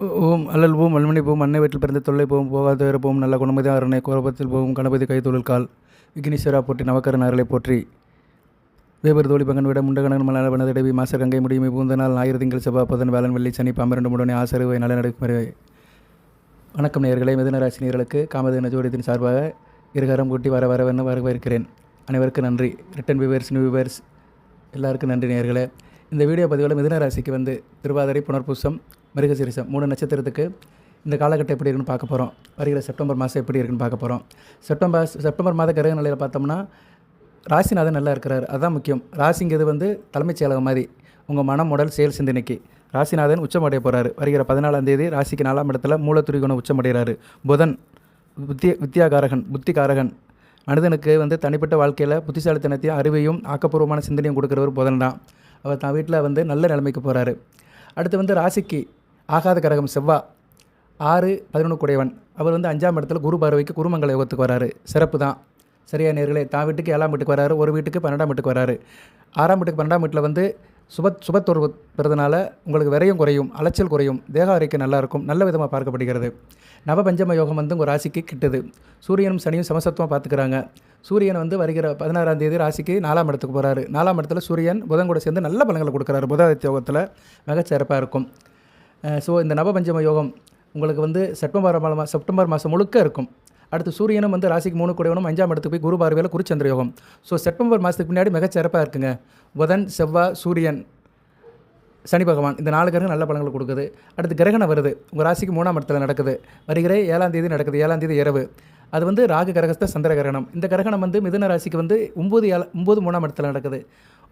ஓம் அல்லல் ஓம் அல்மனை போம் அன்னை வீட்டில் பிறந்த தொல்லை போம் போகாத போம் நல்ல குணமதி அரணை கோலபத்தில் போகும் கணபதி கைத்தொழில் கால் விக்னேஸ்வரா போற்றி நவக்கரன் அருளை போற்றி. வேபர் தோழி பங்கன் விட முண்டகணன் மலால வனதடவி மாசர் கங்கை முடியுமை பூந்த நாள் ஞாயிறு திங்கள் செவ்வாய் புதன் வேளன் வெள்ளி சனி பாம்பரண்டு முடனே ஆசருவை நல்ல நடக்கும் வணக்கம் நேர்களை மிதனராசி நேர்களுக்கு நேயர்களுக்கு காமதேன ஜோடியத்தின் சார்பாக இருகரம் கூட்டி வர வரவென்னு வரவேற்கிறேன் அனைவருக்கும் நன்றி. ரிட்டன் வியூவர்ஸ் நியூ வியூவர்ஸ் எல்லாருக்கும் நன்றி நேயர்களே. இந்த வீடியோ பதிவில் மிதனராசிக்கு வந்து திருவாதிரை புனர்பூசம் மிருகசீரிசம் மூணு நட்சத்திரத்துக்கு இந்த காலகட்டம் எப்படி இருக்குன்னு பார்க்க போகிறோம் வருகிற செப்டம்பர் மாதம் எப்படி இருக்குன்னு பார்க்க போகிறோம் செப்டம்பர் செப்டம்பர் மாத கிரக நிலையில் பார்த்தோம்னா ராசிநாதன் நல்லா இருக்கிறார். அதுதான் முக்கியம். ராசிங்கிறது வந்து தலைமைச் செயலகம் மாதிரி. உங்கள் மனம் உடல் செயல் சிந்தனைக்கு. ராசிநாதன் உச்சமடைய போகிறாரு வருகிற பதினாலாம் தேதி ராசிக்கு நாலாம் இடத்துல மூலத்துரிகுணம் உச்சமடைகிறாரு புதன் புத்தி வித்தியாகாரகன் புத்திகாரகன். மனிதனுக்கு வந்து தனிப்பட்ட வாழ்க்கையில் புத்திசாலித்தனத்தையும் அறிவையும் ஆக்கப்பூர்வமான சிந்தனையும் கொடுக்குறவர் புதன் தான் அவர் தான் வீட்டில் வந்து நல்ல நிலைமைக்கு போகிறாரு அடுத்து வந்து ராசிக்கு ஆகாத கரகம் செவ்வா. ஆறு பதினொன்று குடையவன். அவர் வந்து அஞ்சாம் இடத்துல குரு பார்வைக்கு குருமங்கல யோகத்துக்கு வராரு. சிறப்பு தான். சரியா நேர்களே தான் வீட்டுக்கு ஏழாம் வீட்டுக்கு வராரு ஒரு வீட்டுக்கு பன்னெண்டாம் வீட்டுக்கு வராரு. ஆறாம் வீட்டுக்கு பன்னெண்டாம் வீட்டில் வந்து சுப சுபத்தொரு பிறதனால உங்களுக்கு விரையும் குறையும் அலைச்சல் குறையும் தேக ஆரோக்கியம் நல்லாயிருக்கும் நல்ல விதமாக பார்க்கப்படுகிறது. நவபஞ்சம யோகம் வந்து உங்கள் ராசிக்கு கிட்டுது. சூரியனும் சனியும் சமசத்துவமாக பார்த்துக்கிறாங்க. சூரியன் வந்து வருகிற பதினாறாம் தேதி ராசிக்கு நாலாம் இடத்துக்கு போகிறாரு நாலாம் இடத்துல சூரியன் புதன் கூட சேர்ந்து நல்ல பலங்களை கொடுக்குறாரு. புதாதித்ய யோகத்தில் மிகச்சிறப்பாக இருக்கும். ஸோ இந்த நவபஞ்சம யோகம் உங்களுக்கு வந்து செப்டம்பர் மாதம் செப்டம்பர் மாதம் முழுக்க இருக்கும். அடுத்து சூரியனும் வந்து ராசிக்கு மூணு கூடவனும் அஞ்சாம் இடத்துக்கு போய் குரு பார்வையில் குருச்சந்திர யோகம். ஸோ செப்டம்பர் மாதத்துக்கு முன்னாடி மிகச்சிறப்பாக இருக்குங்க. புதன் செவ்வாய் சூரியன் சனி பகவான் இந்த நாலு கிரகம் நல்ல பலன்களை கொடுக்குது. அடுத்து கிரகணம் வருது உங்கள் ராசிக்கு மூணாம் இடத்துல நடக்குது. வருகிற ஏழாம் தேதி நடக்குது. ஏழாம் தேதி இரவு. அது வந்து ராகு கிரகஸ்த சந்திர கிரகணம். இந்த கிரகணம் வந்து மிதுன ராசிக்கு வந்து ஒம்பது ஏழு ஒம்பது மூணாம் இடத்துல நடக்குது.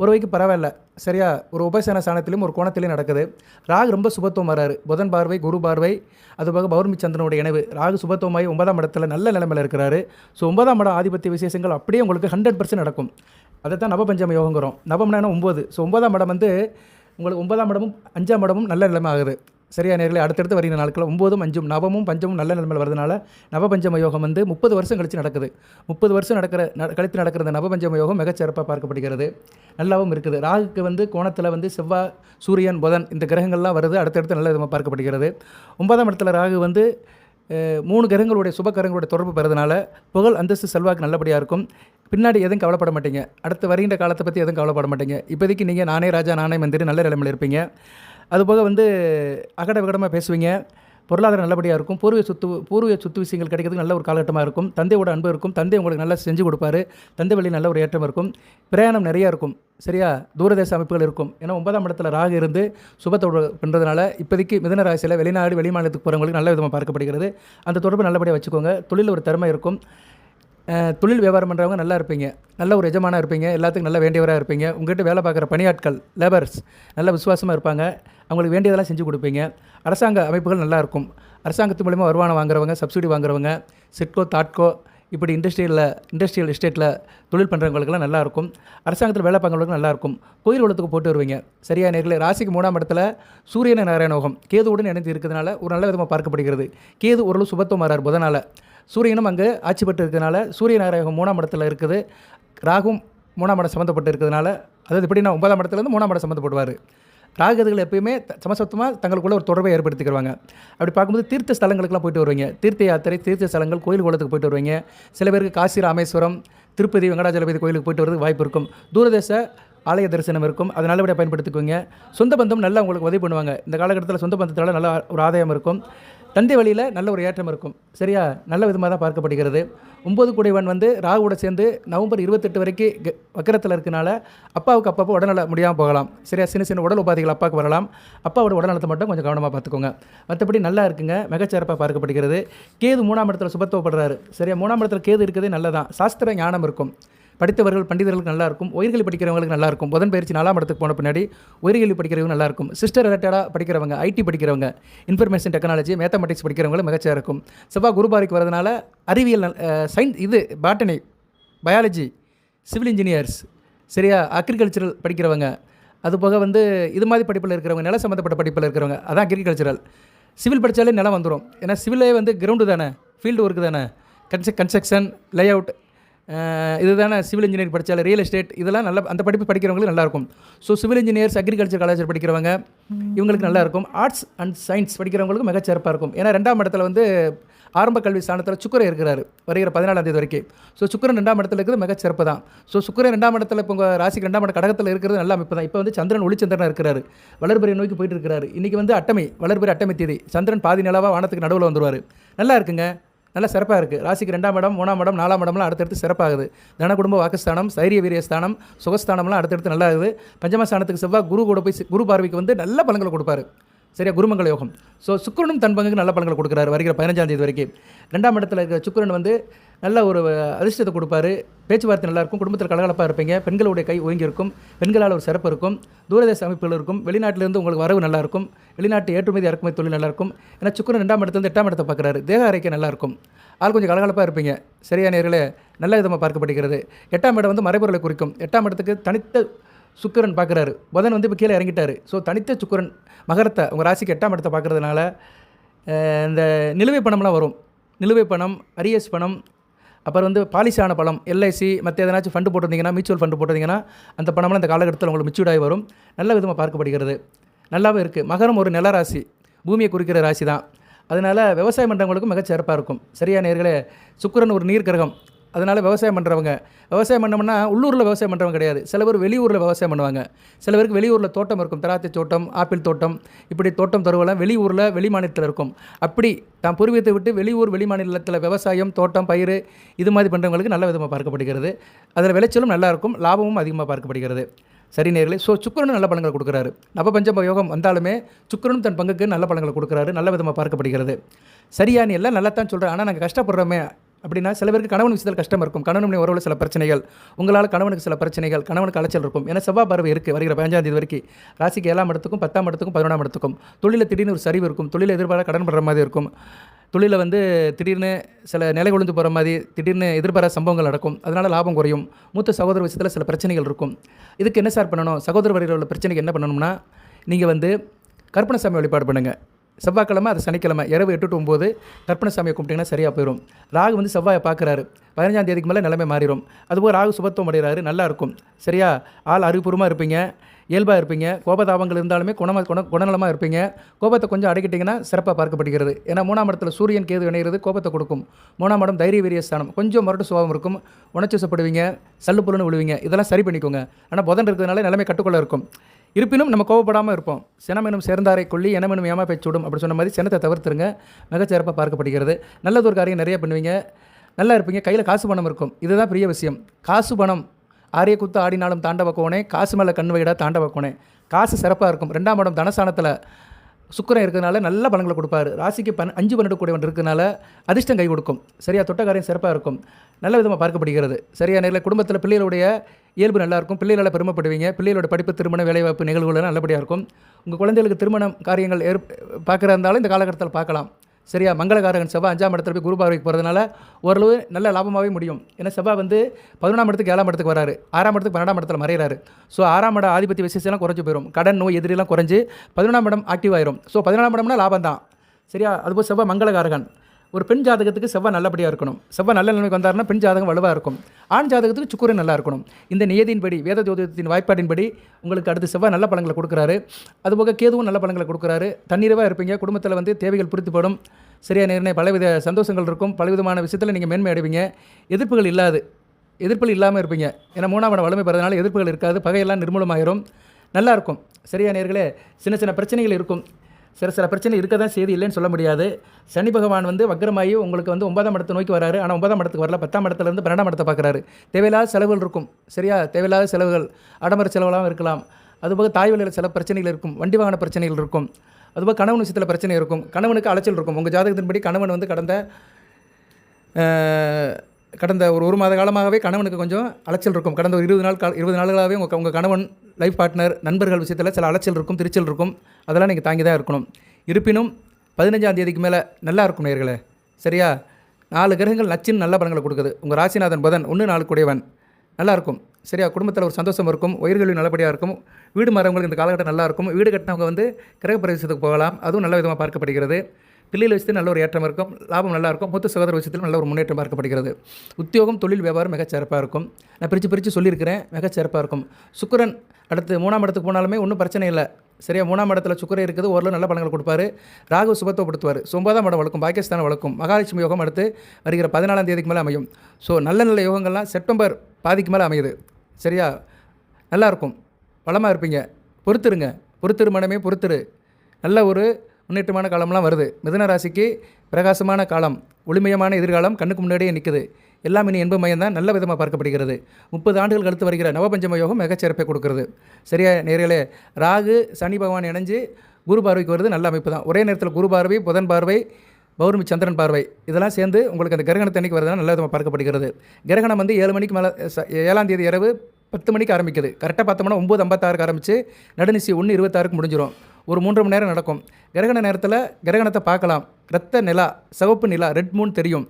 ஒரு வைக்கு பரவாயில்ல. சரியா? ஒரு உபசன சாணத்திலையும் ஒரு கோணத்திலையும் நடக்குது. ராகு ரொம்ப சுபத்துவம் வராரு. புதன் பார்வை குரு பார்வை அதுபோக பௌர்மி சந்திரனுடைய இணைவு. ராகு சுபத்துவமாய் ஒன்பதாம் இடத்துல நல்ல நிலைமையில் இருக்கிறாரு. ஸோ ஒன்பதாம் இடம் ஆதிபத்திய விசேஷங்கள் அப்படியே உங்களுக்கு ஹண்ட்ரட் பர்சன்ட் நடக்கும். அதை தான் நவபஞ்சம யோகங்கிறோம். நவம்னா ஒம்பது ஸோ ஒன்பதாம் இடம் வந்து உங்களுக்கு ஒன்பதாம் இடமும் அஞ்சாம் இடமும் நல்ல நிலைமை ஆகுது. சரியா நேர்களை அடுத்தடுத்து வருகிற நாட்கள் ஒம்போதும் அஞ்சும் நவமும் பஞ்சமும் நல்ல நிலைமையில் வரதுனால நவபஞ்சம யோகம் வந்து முப்பது வருஷம் கழித்து நடக்குது. முப்பது வருஷம் நடக்கிற ந- கழித்து நடக்கிற இந்த நவபஞ்சம யோகம் மிகச்சிறப்பாக பார்க்கப்படுகிறது. நல்லாவும் இருக்குது. ராகுக்கு வந்து கோணத்தில் வந்து செவ்வாய் சூரியன் புதன் இந்த கிரகங்கள்லாம் வருது. அடுத்தடுத்து நல்ல விதமாக பார்க்கப்படுகிறது. ஒன்பதாம் இடத்துல ராகு வந்து மூணு கிரகங்களுடைய சுப கிரகங்களுடைய தொடர்பு பெறதுனால புகழ் அந்தஸ்து செல்வாக்கு நல்லபடியாக இருக்கும். பின்னாடி எதுவும் கவலைப்பட மாட்டீங்க. அடுத்து வருகின்ற காலத்தை பற்றி எதுவும் கவலைப்பட மாட்டீங்க. இப்போதைக்கு நீங்கள் நானே ராஜா நானே மந்திரி நல்ல நிலைமையில் இருப்பீங்க. அதுபோக வந்து அகட விகடமாக பேசுவீங்க. பொருளாதாரம் நல்லபடியாக இருக்கும். பூர்வீக சொத்து பூர்வீக சொத்து விஷயங்கள் கிடைக்கிறதுக்கு நல்ல ஒரு காலகட்டமாக இருக்கும். தந்தையோட அன்பு இருக்கும். தந்தை உங்களுக்கு நல்லா செஞ்சு கொடுப்பாரு. தந்தை வழி நல்ல ஒரு ஏற்றம் இருக்கும். பிரயாணம் நிறையா இருக்கும். சரியா? தூரதேச அமைப்புகள் இருக்கும். ஏன்னா ஒன்பதாம் இடத்துல ராகு இருந்து சுபத்தோடு பண்ணுறதுனால இப்போதைக்கு மிதன ராசியில் வெளிநாடு வெளிமாநிலத்துக்கு போகிறவங்களுக்கு நல்ல விதமாக பார்க்கப்படுகிறது. அந்த தொடர்பு நல்லபடியாக வச்சுக்கோங்க. தொழில் ஒரு திறமை இருக்கும். தொழில் வியாபாரம் பண்ணுறவங்க நல்லா இருப்பீங்க. நல்ல ஒரு எஜமானாக இருப்பீங்க. எல்லாத்துக்கும் நல்ல வேண்டியவராக இருப்பீங்க. உங்கள்கிட்ட வேலை பார்க்குற பணியாட்கள் லேபர்ஸ் நல்ல விசுவாசமாக இருப்பாங்க. அவங்களுக்கு வேண்டியதெல்லாம் செஞ்சு கொடுப்பீங்க. அரசாங்க அமைப்புகள் நல்லாயிருக்கும் அரசாங்கத்து மூலிமா வருமானம் வாங்குறவங்க சப்சிடி வாங்குறவங்க சிட்கோ தாட்கோ இப்படி இண்டஸ்ட்ரியலில் இண்டஸ்ட்ரியல் எஸ்டேட்டில் தொழில் பண்ணுறவங்களுக்குலாம் நல்லாயிருக்கும் அரசாங்கத்தில் வேலை பார்க்குறவங்களுக்கு நல்லாயிருக்கும் கோயில் குளத்துக்கு போட்டு வருவீங்க. சரியா நேரில் ராசிக்கு மூணாம் இடத்துல சூரியன நாராயணோகம் கேதுவுடன் இணைந்து இருக்கிறதுனால ஒரு நல்ல விதமாக பார்க்கப்படுகிறது. கேது ஓரளவு சுபத்துவம் வரார் புதனால். சூரியனும் அங்கே ஆட்சி பெற்று இருக்கிறதுனால சூரிய நாராயணம் மூணாம் இடத்துல இருக்குது. ராகும் மூணாம் இடம் சம்மந்தப்பட்டு இருக்கிறதுனால அதாவது எப்படின்னா ஒன்பதாம் இடத்துலேருந்து மூணாம் இடம் சம்மந்தப்படுவார் ராகதிகள் எப்பயுமே சமசத்துவமாக தங்களுக்குள்ள ஒரு தொடர்பை ஏற்படுத்திக்கிடுவாங்க அப்படி பார்க்கும்போது தீர்த்த ஸ்தலங்களுக்குலாம் போயிட்டு வருவீங்க. தீர்த்த யாத்திரை தீர்த்த ஸ்தலங்கள் கோயில் குளத்துக்கு போயிட்டு வருவீங்க. சில பேருக்கு காசி ராமேஸ்வரம் திருப்பதி வெங்கடாஜலபதி கோயிலுக்கு போயிட்டு வரதுக்கு வாய்ப்பு இருக்கும். தூரதேச ஆலய தரிசனம் இருக்கும். அதை நல்லபடியாக பயன்படுத்திக்குவீங்க. சொந்த பந்தம் நல்லா உங்களுக்கு உதவி பண்ணுவாங்க. இந்த காலகட்டத்தில் சொந்த பந்தத்தால் நல்லா ஒரு ஆதாயம் இருக்கும். தந்தை வழியில் நல்ல ஒரு ஏற்றம் இருக்கும். சரியா? நல்ல விதமாக தான் பார்க்கப்படுகிறது. ஒம்பது குடைவன் வந்து ராகுவோட சேர்ந்து நவம்பர் இருபத்தெட்டு வரைக்கும் க- வக்கரத்தில் இருக்கனால அப்பாவுக்கு அப்பப்போ உடல்நல முடியாமல் போகலாம். சரியா? சின்ன சின்ன உடல் உபாதைகள் அப்பாவுக்கு வரலாம். அப்பாவோட உடல்நலத்தை மட்டும் கொஞ்சம் கவனமாக பார்த்துக்கோங்க. மற்றபடி நல்லா இருக்குங்க. மிகச்சிறப்பாக பார்க்கப்படுகிறது. கேது மூணாம் இடத்துல சுபத்துவப்படுறாரு. சரியா? மூணாம் இடத்துல கேது இருக்கிறதே நல்லதான் சாஸ்திர ஞானம் இருக்கும். படித்தவர்கள் பண்டிதர்களுக்கு நல்லா இருக்கும் உயிர்கல்வி படிக்கிறவங்களுக்கு நல்லா இருக்கும் புதன் பயிற்சி நாலாம் இடத்துக்கு போன பின்னாடி உயிர்கல்வி படிக்கிறவங்க நல்லா இருக்கும் சிஸ்டர் ரிலேட்டடாக படிக்கிறவங்க ஐடி படிக்கிறவங்க இன்ஃபர்மேஷன் டெக்னாலஜி மேத்தமெட்டிக்ஸ் படிக்கிறவங்களும் மிகச்சியாக இருக்கும். செவ்வாய் குருபாரிக்கு வரதுனால அறிவியல் சயின்ஸ் இது பாட்டனி பயாலஜி சிவில் இன்ஜினியர்ஸ் சரியா? அக்ரிகல்ச்சரல் படிக்கிறவங்க. அது போக வந்து இது மாதிரி படிப்பில் இருக்கிறவங்க நில சம்மந்தப்பட்ட படிப்பில் இருக்கிறவங்க அதான் அக்ரிகல்ச்சரல் சிவில் படித்தாலே நிலம் வந்துடும் ஏன்னா சிவிலே வந்து கிரவுண்டு தானே ஃபீல்டு ஒர்க்கு தானே. கன்ஸ்ட் கன்ஸ்ட்ரக்ஷன் லே அவுட் இதுதானே சிவில் இன்ஜினியரிங் படித்தால ரியல் எஸ்டேட் இதெல்லாம் நல்ல அந்த படிப்பு படிக்கிறவங்களுக்கு நல்லாயிருக்கும். So civil engineers agriculture college படிக்கிறவங்க இவங்களுக்கு நல்லா இருக்கும் ஆர்ட்ஸ் அண்ட் சயின்ஸ் படிக்கிறவங்களுக்கு மிகச்சிறப்பாக இருக்கும். ஏன்னா ரெண்டாம் இடத்துல வந்து ஆரம்ப கல்வி ஸ்தானத்தில் சுக்கரன் இருக்கிறாரு. வருகிற பதினாலாம் தேதி வரைக்கும். ஸோ சுக்கரன் ரெண்டாம் இடத்துல இருக்கிறது மிகச்சிறப்பு தான். ஸோ சுக்கரன் ரெண்டாம் இடத்துல இப்போ உங்கள் ராசிக்கு ரெண்டாம் இடம் கடகத்தில் இருக்கிறது நல்ல அமைப்பு தான். இப்போ வந்து சந்திரன் ஒளிச்சந்திரனாக இருக்கிறாரு. வளர்பிறை நோக்கி போயிட்டு இருக்கிறாரு. இன்றைக்கி வந்து அட்டமை வளர்பிறை அட்டமை தேதி. சந்திரன் பாதி நிலவாக வானத்துக்கு நடுவில் வந்துருவார். நல்லா இருக்குங்க. நல்லா சிறப்பாக இருக்குது ராசிக்கு ரெண்டாம் இடம் மூணாம் இடம் நாலாம் இடம்லாம் அடுத்தடுத்து சிறப்பாகுது. தன குடும்ப வாக்குஸ்தானம் சைரிய வீரிய ஸ்தானம் சுகஸ்தானம்லாம் அடுத்தடுத்து நல்லா இருக்குது பஞ்சமஸ்தானத்துக்கு செவ்வாய் குரு கூட போய் குரு பார்வைக்கு வந்து நல்ல பலன்களை கொடுப்பாரு. சரியா? குருமங்கள யோகம். ஸோ சுக்கரனும் தன் பங்குக்கு நல்ல பலன்களை கொடுக்குறாரு வருகிற பதினஞ்சாம் தேதி வரைக்கும். ரெண்டாம் இடத்துல இருக்கிற சுக்கரன் வந்து நல்ல ஒரு அதிர்ஷ்டத்தை கொடுப்பாரு. பேச்சுவார்த்தை நல்லாயிருக்கும் குடும்பத்தில் கலகலப்பாக இருப்பீங்க பெண்களுடைய கை ஓங்கி இருக்கும் பெண்களால் ஒரு சிறப்பு இருக்கும் தூரதேச அமைப்புகள் இருக்கும் வெளிநாட்டிலேருந்து உங்களுக்கு வரவு நல்லாயிருக்கும் வெளிநாட்டு ஏற்றுமதி இறக்குமதி தொழில் நல்லாயிருக்கும். ஏன்னா சுக்கிரன் ரெண்டாம் இடத்துலேருந்து எட்டாம் இடத்தை பார்க்குறாரு. தேக ஆரோக்கியம் நல்லாயிருக்கும். ஆள் கொஞ்சம் கலகலப்பாக இருப்பீங்க. சரியான நேர்களே? நல்ல விதமாக பார்க்கப்படுகிறது. எட்டாம் இடம் வந்து மறைபொருளை குறிக்கும். எட்டாம் இடத்துக்கு தனித்த சுக்கிரன் பார்க்குறாரு. புதன் வந்து இப்போ கீழே இறங்கிட்டார். ஸோ தனித்த சுக்கிரன் மகரத்தை உங்கள் ராசிக்கு எட்டாம் இடத்தை பார்க்குறதுனால இந்த நிலுவை பணம்லாம் வரும். நிலுவை பணம் அரியஸ் பணம் அப்புறம் வந்து பாலிசியான பணம் எல்ஐசி மற்ற எதனாச்சும் ஃபண்டு போட்டிருந்தீங்கன்னா மியூச்சுவல் ஃபண்டு போட்டிருந்தீங்கன்னா அந்த பணம்லாம் இந்த காலகட்டத்தில் உங்களுக்கு மெச்சூர்ட் வரும். நல்ல விதமாக பார்க்கப்படுகிறது. நல்லாவே இருக்குது மகரம் ஒரு நில ராசி. பூமியை குறிக்கிற ராசி தான் அதனால் விவசாயம் மன்றங்களுக்கும் மிகச்சிறப்பாக இருக்கும். சரியா நேர்களே சுக்கிரன் ஒரு நீர் கிரகம் அதனால் விவசாயம் பண்ணுறவங்க விவசாயம் பண்ணோம்னா உள்ளூரில் விவசாயம் பண்ணுறவங்க கிடையாது. சில பேர் வெளியூரில் விவசாயம் பண்ணுவாங்க. சில பேருக்கு வெளியூரில் தோட்டம் இருக்கும். திராட்சை தோட்டம் ஆப்பிள் தோட்டம் இப்படி தோட்டம் தருவெல்லாம் வெளியூரில் வெளி மாநிலத்தில் இருக்கும். அப்படி தான் பூர்வீகத்தை விட்டு வெளியூர் வெளி மாநிலத்தில் விவசாயம் தோட்டம் பயிர் இது மாதிரி பண்ணுறவங்களுக்கு நல்ல விதமாக பார்க்கப்படுகிறது. அதில் விளைச்சலும் நல்லாயிருக்கும் லாபமும் அதிகமாக பார்க்கப்படுகிறது. சரி நேர்களே ஸோ சுக்கிரனும் நல்ல பலன்களை கொடுக்குறாரு. நவபஞ்சம யோகம் வந்தாலுமே சுக்கரனும் தன் பங்குக்கு நல்ல பலன்களை கொடுக்குறாரு. நல்ல விதமாக பார்க்கப்படுகிறது. சரியான எல்லாம் நல்லா தான் சொல்கிறேன் ஆனால் நாங்கள் கஷ்டப்படுறோமே. அப்படின்னா சில பேருக்கு கணவன் விஷயத்தில் கஷ்டம் இருக்கும். கணவனுடைய உறவில் சில பிரச்சனைகள். உங்களால் கணவனுக்கு சில பிரச்சனைகள் கணவனுக்கு அலைச்சல் இருக்கும். ஏன்னா செவ்வாய் பறவை இருக்குது வருகிற பதினஞ்சாம் தேதி வரைக்கும். ராசிக்கு ஏழாம் இடத்துக்கும் பத்தாம் இடத்துக்கும் பதினொன்றாம் இடத்துக்கும். தொழிலில் திடீர்னு ஒரு சரிவு இருக்கும். தொழில் எதிர்பார கடன் படுற மாதிரி இருக்கும். தொழிலில் வந்து திடீர்னு சில நிலை கொழுந்து போகிற மாதிரி திடீர்னு எதிர்பாராத சம்பவங்கள் நடக்கும். அதனால் லாபம் குறையும். மூத்த சகோதர விஷயத்தில் சில பிரச்சனைகள் இருக்கும். இதுக்கு என்ன சார் பண்ணணும்? சகோதர வரையில் உள்ள பிரச்சனைக்கு என்ன பண்ணணும்னா நீங்கள் வந்து கற்பனசாமி வழிபாடு பண்ணுங்கள் செவ்வாய்க்கிழமை அது சனிக்கிழமை இரவு எட்டு டு ஒம்பது கற்பனசாமியை கும்பிட்டிங்கன்னா சரியாக போயிடும் ராகு வந்து செவ்வாயை பார்க்குறாரு. பதினஞ்சாம் தேதிக்கு மேலே நிலைமை மாறிடும் அதுபோல் ராகு சுபத்துவம் அடைகிறாரு நல்லா இருக்கும். சரியா? ஆள் அறிவுபூர்வமாக இருப்பீங்க இயல்பாக இருப்பீங்க கோபதாபங்கள் இருந்தாலுமே குணமாக குண குணநலமாக இருப்பீங்க. கோபத்தை கொஞ்சம் அடக்கிட்டிங்கன்னா சிறப்பாக பார்க்கப்படுகிறது. ஏன்னா மூணாம் இடத்துல சூரியன் கேது இணைகிறது கோபத்தை கொடுக்கும். மூணாம் இடம் தைரிய வீரிய ஸ்தானம். கொஞ்சம் முரட்டு சுபாவம் இருக்கும். உணர்ச்சிசப்படுவீங்க சல்லு புல்லுன்னு விழுவீங்க. இதெல்லாம் சரி பண்ணிக்கோங்க. ஆனால் புதன் இருக்கிறதுனால நிலைமை கட்டுக்குள்ளே இருக்கும். இருப்பினும் நம்ம கோவப்படாமல் இருப்போம். சினமெனும் சேர்ந்தாரை கொள்ளி எனமெனும் ஏமா பேச்சுடும் அப்படி சொன்ன மாதிரி சினத்தை தவிர்த்துருங்க. மிகச்சிறப்பாக பார்க்கப்படுகிறது. நல்லது ஒரு காரியம் நிறைய பண்ணுவீங்க. நல்லா இருப்பீங்க. கையில் காசு பணம் இருக்கும். இதுதான் பெரிய விஷயம். காசு பணம். ஆரிய குத்து ஆடினாலும் தாண்டவ கோணே காசு மேலே கண் வைடா தாண்டவ கோணே. காசு சிறப்பாக இருக்கும். ரெண்டாம் இடம் தனசானத்தில் சுக்கிரன் இருக்கிறதுனால நல்ல பலன்களை கொடுப்பாரு. ராசிக்கு பன் அஞ்சு பன்னெண்டு கூடியவன் இருக்கிறதுனால அதிர்ஷ்டம் கை கொடுக்கும். சரியா தொட்டக்காரையும் சிறப்பாக இருக்கும். நல்ல விதமாக பார்க்கப்படுகிறது. சரியா நேரில் குடும்பத்தில் பிள்ளைகளுடைய இயல்பு நல்லா இருக்கும். பிள்ளைகளால் பெருமைப்படுவீங்க. பிள்ளைகளோட படிப்பு திருமண வேலைவாய்ப்பு நிகழ்வுகள் நல்லபடியாக இருக்கும். உங்கள் குழந்தைகளுக்கு திருமணம் காரியங்கள் ஏற் பார்க்குறா இருந்தாலும் இந்த காலகட்டத்தில் பார்க்கலாம். சரியா? மங்களகாரகன் செவ்வாய் அஞ்சாம் இடத்துல போய் குரு பார்வைக்கு போகிறதுனால ஓரளவு நல்ல லாபமாகவே முடியும். ஏன்னா செவ்வாய் வந்து பதினொன்றாம் இடத்துக்கு ஏழாம் இடத்துக்கு வராரு. ஆறாம் இடத்துக்கு பன்னெண்டாம் இடத்துல மறையிறாரு. ஸோ ஆறாம் இடம் ஆதிபத்திய விசேஷம்லாம் குறைஞ்சு போயிடும் கடன் நோய் எதிரிலாம் குறைஞ்சு பதினொன்றாம் இடம் ஆக்டிவ் ஆயிரும். ஸோ பதினொன்றாம் இடம்னா லாபம் தான் சரியா? அதுபோல் செவ்வாய் மங்களகாரகன். ஒரு பெண் ஜாதகத்துக்கு செவ்வாய் நல்லபடியாக இருக்கணும். செவ்வாய் நல்ல நிலைமைக்கு வந்தாருன்னா பெண் ஜாதகம் வலுவாக இருக்கும். ஆண் ஜாதகத்துக்கு சுக்குரன் நல்லா இருக்கணும். இந்த நியதியின்படி வேத ஜோதிடத்தின் வாய்ப்பாடின்படி உங்களுக்கு அடுத்து செவ்வாய் நல்ல பழங்களை கொடுக்குறாரு. அதுபோக கேதுவும் நல்ல பழங்களை கொடுக்குறாரு. தண்ணீரவாக இருப்பீங்க. குடும்பத்தில் வந்து தேவைகள் பிடித்துப்படும் சரியா நேர்னே பலவித சந்தோஷங்கள் இருக்கும். பலவிதமான விஷயத்தில் நீங்கள் மேன்மை அடைவீங்க. எதிர்ப்புகள் இல்லாது. எதிர்ப்புகள் இல்லாமல் இருப்பீங்க. ஏன்னா மூணாவது வளமை பெறதுனால எதிர்ப்புகள் இருக்காது. பகையெல்லாம் நிர்மூலமாயிரும். நல்லா இருக்கும். சரியா நேர்களே சின்ன சின்ன பிரச்சனைகள் இருக்கும். சில சில பிரச்சனை இருக்க தான் செய்தி இல்லைன்னு சொல்ல முடியாது. சனி பகவான் வந்து வக்ரமாயி உங்களுக்கு வந்து ஒன்பதாம் இடத்தை நோக்கி வராரு. ஆனால் ஒன்பதாம் இடத்துக்கு வரல. பத்தாம் இடத்துலேருந்து பன்னெண்டாம் இடத்தை பார்க்குறாரு. தேவையில்லாத செலவுகள் இருக்கும். சரியா? தேவையில்லாத செலவுகள். ஆடம்பர செலவுலாம் இருக்கலாம். அதுபோக தாய் வழியில் சில பிரச்சனைகள் இருக்கும். வண்டி வாகன பிரச்சனைகள் இருக்கும். அதுபோக கணவன் விஷயத்தில் பிரச்சனை இருக்கும். கணவனுக்கு அலைச்சல் இருக்கும். உங்கள் ஜாதகத்தின்படி கணவன் வந்து கடந்த கடந்த ஒரு ஒரு மாத காலமாகவே கணவனுக்கு கொஞ்சம் அலைச்சல் இருக்கும். கடந்த ஒரு இருபது நாள் கால இருபது நாள்களாகவே உங்கள் உங்கள் கணவன் லைஃப் பார்ட்னர் நண்பர்கள் விஷயத்தில் சில அலைச்சல் இருக்கும் திருச்சல் இருக்கும். அதெல்லாம் நீங்கள் தாங்கி தான் இருக்கணும். இருப்பினும் பதினஞ்சாம் தேதிக்கு மேலே நல்லா இருக்கும் நேர்களே சரியா? நாலு கிரகங்கள் நச்சின் நல்ல பலன்களை கொடுக்குது. உங்கள் ராசிநாதன் புதன் ஒன்று நாலு கூடியவன். நல்லாயிருக்கும் சரியா? குடும்பத்தில் ஒரு சந்தோஷம் இருக்கும். உயிர்கல்வி நல்லபடியாக இருக்கும். வீடு மாறவங்களுக்கு இந்த காலகட்டம் நல்லா இருக்கும். வீடு கட்டினவங்க வந்து கிரக பிரவேசத்துக்கு போகலாம். அதுவும் நல்ல விதமாக பார்க்கப்படுகிறது. பிள்ளைகள் விஷயத்தில் நல்ல ஒரு ஏற்றம் இருக்கும் லாபம் நல்லா இருக்கும் மொத்த சுகாதார விஷயத்தில் நல்ல ஒரு முன்னேற்றம் பார்க்கப்படுகிறது உத்தியோகம் தொழில் வியாபாரம் மிகச்சிறப்பாக இருக்கும். நான் பிரித்து பிரித்து சொல்லியிருக்கிறேன் மிகச்சிறப்பாக இருக்கும். சுக்கரன் அடுத்து மூணாம் இடத்துக்கு போனாலுமே ஒன்றும் பிரச்சனை இல்லை. சரியா மூணாம் இடத்துல சுக்கரை இருக்குது ஓரளவு நல்ல பலன்கள் கொடுப்பாரு. ராகு சுபத்துவப்படுத்துவார் ஸோ ஒன்பதாம் இடம் வழக்கும் பாகிஸ்தான் வழக்கும். மகாலட்சுமி யோகம் அடுத்து வருகிற பதினாலாம் தேதிக்கு மேலே அமையும். ஸோ நல்ல நல்ல யோகங்கள்லாம் செப்டம்பர் பாதிக்கு மேலே அமையுது. சரியா நல்லாயிருக்கும் பலமாக இருப்பீங்க. பொறுத்துருங்க. பொறுத்திரு மனமே பொறுத்திரு. நல்ல ஒரு முன்னேற்றமான காலம்லாம் வருது. மிதன ராசிக்கு பிரகாசமான காலம் ஒளிமயமான எதிர்காலம் கண்ணுக்கு முன்னாடியே நிற்குது எல்லாம் இனி இன்ப மையம் தான் நல்ல விதமாக பார்க்கப்படுகிறது. முப்பது ஆண்டுகள் கழுத்து வருகிற நவபஞ்சம யோகம் மிகச்சிறப்பை கொடுக்கிறது. சரியா நேர்களே ராகு சனி பகவான் இணைஞ்சு குரு பார்வைக்கு வருது நல்ல அமைப்பு தான் ஒரே நேரத்தில் குரு பார்வை புதன் பார்வை பௌர்ணமி சந்திரன் பார்வை இதெல்லாம் சேர்ந்து உங்களுக்கு அந்த கிரகணத்தை அன்னைக்கு வருதுன்னா நல்ல விதமாக பார்க்கப்படுகிறது. கிரகணம் வந்து ஏழு மணிக்கு மேலே ச- ஏழாம் தேதி இரவு பத்து மணிக்கு ஆரம்பிக்குது. கரெக்டாக பார்த்தோம்னா ஒம்பது ஐம்பத்தாறுக்கு ஆரம்பித்து நடுநிசி ஒன்று இருபத்தாறுக்கு முடிஞ்சிடும் ஒரு மூன்றரை மணி நேரம் நடக்கும். கிரகண நேரத்தில் கிரகணத்தை பார்க்கலாம். ரத்த நிலா சிவப்பு நிலா ரெட் மூன் தெரியும்.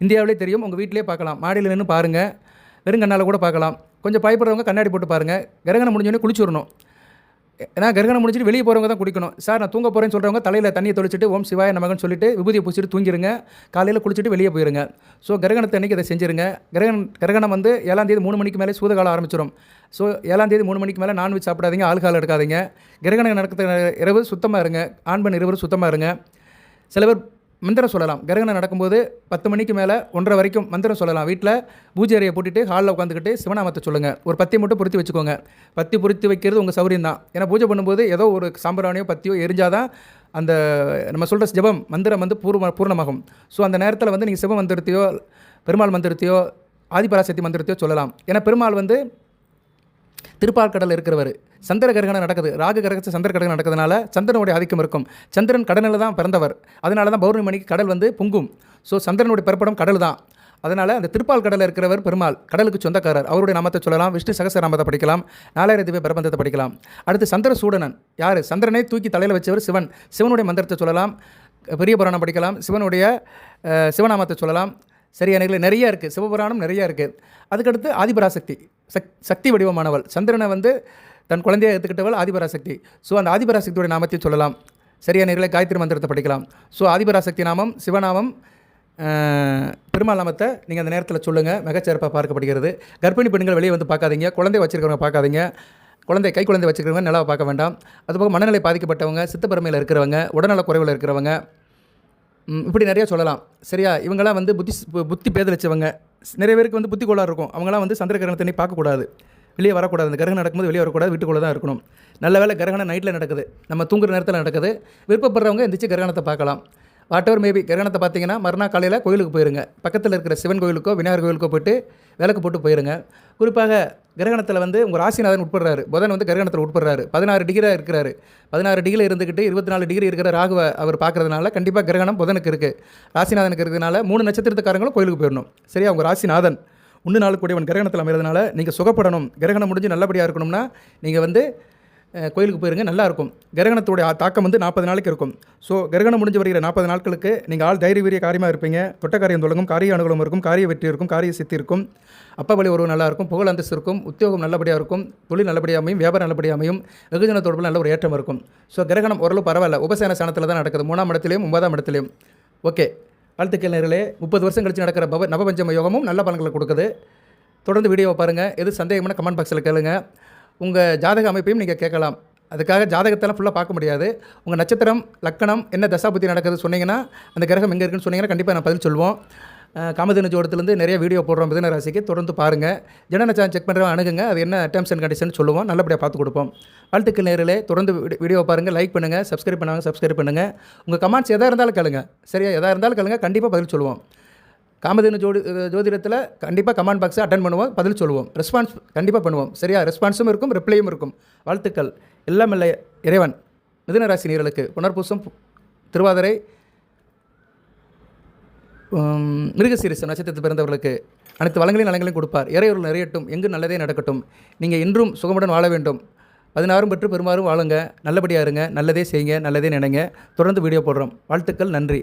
இந்தியாவிலே தெரியும் உங்கள் வீட்டிலே பார்க்கலாம். மாடியில் நின்று பாருங்கள் வெறும் கண்ணால் கூட பார்க்கலாம். கொஞ்சம் பயப்படுறவங்க கண்ணாடி போட்டு பாருங்கள் கிரகணம் முடிஞ்சோடனே குளிச்சுடணும் ஏன்னா கிரகணம் முடிஞ்சிட்டு வெளியே போகிறவங்க தான் குடிக்கணும். சார் நான் தூங்க போகிறேன்னு சொல்கிறவங்க தலையில் தண்ணியை தொளிச்சிட்டு ஓம் சிவாய நமகன்னு சொல்லிட்டு விபூதியை பூச்சிட்டு தூங்கிடுங்க காலையில் குளிச்சுட்டு வெளியே போயிருங்க. ஸோ கிரகணத்தை அன்றைக்கி இதை செஞ்சுருங்க. கிரகணம் கிரகணம் வந்து ஏழாம் தேதி மூணு மணிக்கு மேலே சூதகாலம் ஆரம்பிச்சிடும் ஸோ ஏழாம் தேதி மூணு மணிக்கு மேலே நான்வெஜ் சாப்பிடாதீங்க. ஆல்கால் எடுக்காதீங்க. கிரகணம் நடக்கிற இரவு சுத்தமாக இருங்க. ஆண் பெண் இருவரும் சுத்தமாக இருங்க. சில பேர் மந்திரம் சொல்லலாம். கிரகணம் நடக்கும்போது பத்து மணிக்கு மேலே ஒன்றரை வரைக்கும் மந்திரம் சொல்லலாம். வீட்டில் பூஜை அறையை போட்டுட்டு ஹாலில் உட்காந்துக்கிட்டு சிவநாமத்தை சொல்லுங்கள் ஒரு பத்தி மட்டும் பொருத்தி வச்சுக்கோங்க. பத்தி பொருத்தி வைக்கிறது உங்கள் சௌரியம் தான். ஏன்னா பூஜை பண்ணும்போது ஏதோ ஒரு சாம்பிராணியோ பத்தியோ எரிஞ்சாதான் அந்த நம்ம சொல்கிற ஜபம் மந்திரம் வந்து பூர்வ பூர்ணமாகும். ஸோ அந்த நேரத்தில் வந்து நீங்கள் சிவ மந்திரத்தையோ பெருமாள் மந்திரத்தையோ ஆதிபராசக்தி மந்திரத்தையோ சொல்லலாம். ஏன்னா பெருமாள் வந்து திருப்பார்கடல் இருக்கிறவர். சந்திர கிரகணம் நடக்குது. ராகு கிரகத்து சந்திர கிரகணம் நடக்கிறதுனால சந்திரனுடைய ஆதிக்கம் இருக்கும். சந்திரன் கடனில் தான் பிறந்தவர். அதனால தான் பௌர்ணமி மணிக்கு கடல் வந்து பொங்கும். ஸோ சந்திரனுடைய பிறப்படம் கடல் தான். அதனால் அந்த திருப்பால் கடலில் இருக்கிறவர் பெருமாள் கடலுக்கு சொந்தக்காரர். அவருடைய நாமத்தை சொல்லலாம். விஷ்ணு சகசரநாமத்தை படிக்கலாம். நாலாயிரம் திவ்ய பிரபந்தத்தை படிக்கலாம். அடுத்து சந்திர சூடனன் யார்? சந்திரனை தூக்கி தலையில் வச்சவர் சிவன். சிவனுடைய மந்திரத்தை சொல்லலாம். பெரிய புராணம் படிக்கலாம். சிவனுடைய சிவநாமத்தை சொல்லலாம். சரியா நிறைய இருக்குது சிவபுராணம் நிறைய இருக்குது அதுக்கடுத்து ஆதிபராசக்தி. சக் சக்தி வடிவமானவள். சந்திரனை வந்து தன் குழந்தையை எடுத்துக்கிட்டவள் ஆதிபராசக்தி. ஸோ அந்த ஆதிபராசக்தியுடைய நாமத்தையும் சொல்லலாம். சரியா நேரில் காயத்ரி மந்திரத்தை படிக்கலாம். ஸோ ஆதிபராசக்தி நாமம் சிவநாமம் பெருமாள் நாமத்தை நீங்கள் அந்த நேரத்தில் சொல்லுங்கள் மிகச்சிறப்பாக பார்க்கப்படுகிறது. கர்ப்பிணி பெண்கள் வெளியே வந்து பார்க்காதீங்க. குழந்தை வச்சிருக்கிறவங்க பார்க்காதீங்க. குழந்தை கை குழந்தை வச்சுருக்கிறவங்க நிலாவை பார்க்க வேண்டாம். அதுபோக மனநிலை பாதிக்கப்பட்டவங்க சித்தப்பெருமையில் இருக்கிறவங்க உடல்நல குறைவில் இருக்கிறவங்க இப்படி நிறையா சொல்லலாம். சரியா? இவங்கெல்லாம் வந்து புத்தி புத்தி பேதலிச்சவங்க. நிறைய பேருக்கு வந்து புத்தி கோளாறு இருக்கும். அவங்களாம் வந்து சந்திர கிரகணத்தை பார்க்கக்கூடாது. வெளியே வரக்கூடாது. அந்த கிரகணம் நடக்கும்போது வெளியே வரக்கூடாது. வீட்டுக்குள்ளே தான் இருக்கணும். நல்ல வேலை கிரகணம் நைட்டில் நடக்குது. நம்ம தூங்குற நேரத்தில் நடக்குது. விருப்பப்படுறவங்க எந்திரிச்சு கிரகணத்தை பார்க்கலாம். வாட் எவர் மேபி கிரகணத்தை பார்த்தீங்கன்னா மறுநாள் காலையில் கோயிலுக்கு போயிருங்க. பக்கத்தில் இருக்கிற சிவன் கோயிலுக்கோ விநாயகர் கோயிலுக்கோ போயிட்டு விளக்கு போட்டு போயிருங்க. குறிப்பாக கிரகணத்தில் வந்து உங்கள் ராசிநாதன் உட்படுறாரு. புதன் வந்து கிரகணத்தில் உட்படுறாரு. பதினாறு டிகிரியாக இருக்கிறாரு. பதினாறு டிகிரி இருந்துக்கிட்டு இருபத்தி நாலு டிகிரி இருக்கிற ராகுவை அவர் பார்க்குறதுனால கண்டிப்பாக கிரகணம் புதனுக்கு இருக்குது ராசிநாதனுக்கு இருக்கிறதுனால மூணு நட்சத்திரத்துக்காரங்களும் கோயிலுக்கு போயிடணும் சரியா உங்கள் ராசிநாதன்? ஒன்று நாள் கூடியவன் கிரகணத்தில் அமைகிறதுனால நீங்கள் சுகப்படணும். கிரகணம் முடிஞ்சு நல்லபடியாக இருக்கணும்னா நீங்கள் வந்து கோயிலுக்கு போயிருங்க நல்லாயிருக்கும். கிரகணத்துடைய தாக்கம் வந்து நாற்பது நாளைக்கு இருக்கும். ஸோ கிரகணம் முடிஞ்சு வருகிற நாற்பது நாட்களுக்கு நீங்கள் ஆள் தைரிய வீரிய காரியமாக இருப்பீங்க. தொட்ட காரியம் தொடங்கும் காரிய அனுகூலம் இருக்கும் காரிய வெற்றி இருக்கும் காரிய சித்தி இருக்கும். அப்பா வழி உறவு நல்லா இருக்கும் புகழ் அந்தஸ்து இருக்கும் உத்தியோகம் நல்லபடியாக இருக்கும் தொழில் நல்லபடியாக அமையும் வியாபாரம் நல்லபடியாக அமையும் வெகுஜன தொடர்பில் நல்ல ஒரு ஏற்றம் இருக்கும். ஸோ கிரகணம் ஓரளவு பரவாயில்ல. உபசேன ஸ்தானத்தில் தான் நடக்குது மூணாம் இடத்துலையும் ஒன்பதாம் இடத்துலையும். ஓகே வாழ்த்துக்கள் நேர்களே முப்பது வருஷம் கழித்து நடக்கிற பவ நவபஞ்சம யோகமும் நல்ல பலன்களை கொடுக்குது. தொடர்ந்து வீடியோவை பாருங்கள் எது சந்தேகம்னா கமெண்ட் பாக்ஸில் கேளுங்கள் உங்கள் ஜாதக அமைப்பையும் நீங்கள் கேட்கலாம். அதுக்காக ஜாதகத்தெல்லாம் ஃபுல்லாக பார்க்க முடியாது. உங்கள் நட்சத்திரம் லக்கணம் என்ன தசாபுத்தி நடக்குது சொன்னீங்கன்னா அந்த கிரகம் எங்கே இருக்குன்னு சொன்னீங்கன்னா கண்டிப்பாக நான் பதில் சொல்லுவோம். அஹ், காமதேனு ஜோடத்துலேருந்து நிறைய வீடியோ போடுறோம் மிதன ராசிக்கு. தொடர்ந்து பாருங்கள் ஜனநச்சாரம் செக் பண்ணுறவங்க அணுகுங்க. அது என்ன டேர்ம்ஸ் அண்ட் கண்டிஷன் சொல்லுவோம். நல்லபடியாக பார்த்து கொடுப்போம். வாழ்த்துக்கள் நேரிலே தொடர்ந்து வீடியோ பாருங்கள் லைக் பண்ணுங்கள் சப்ஸ்கிரைப் பண்ணாங்க சப்ஸ்கிரைப் பண்ணுங்கள் உங்கள் கமெண்ட்ஸ் எதாக இருந்தாலும் கேளுங்க. சரியா? எதாக இருந்தாலும் கேளுங்க. கண்டிப்பாக பதில் சொல்லுவோம். காமதேனு ஜோடி ஜோதிடத்தில் கண்டிப்பாக கமெண்ட் பாக்ஸை அட்டன் பண்ணுவோம் பதில் சொல்லுவோம். ரெஸ்பான்ஸ் கண்டிப்பாக பண்ணுவோம். சரியா? ரெஸ்பான்ஸும் இருக்கும் ரிப்ளையும் இருக்கும். வாழ்த்துக்கள். எல்லாம் இல்லை இறைவன். மிதுனராசி நீர்களுக்கு புனர்பூசம் திருவாதிரை மிருகசீரிசம் நட்சத்திரத்தில் பிறந்தவர்களுக்கு அனைத்து வளங்களையும் நலங்களையும் கொடுப்பார். இறையொருள் நிறையட்டும் எங்கு நல்லதே நடக்கட்டும். நீங்கள் இன்றும் சுகமுடன் வாழ வேண்டும். பதினாறும் பெற்று பெருமாறும் வாழுங்க. நல்லபடியாக இருங்க நல்லதே செய்யுங்க நல்லதே நினைங்க. தொடர்ந்து வீடியோ போடுறோம். வாழ்த்துக்கள் நன்றி.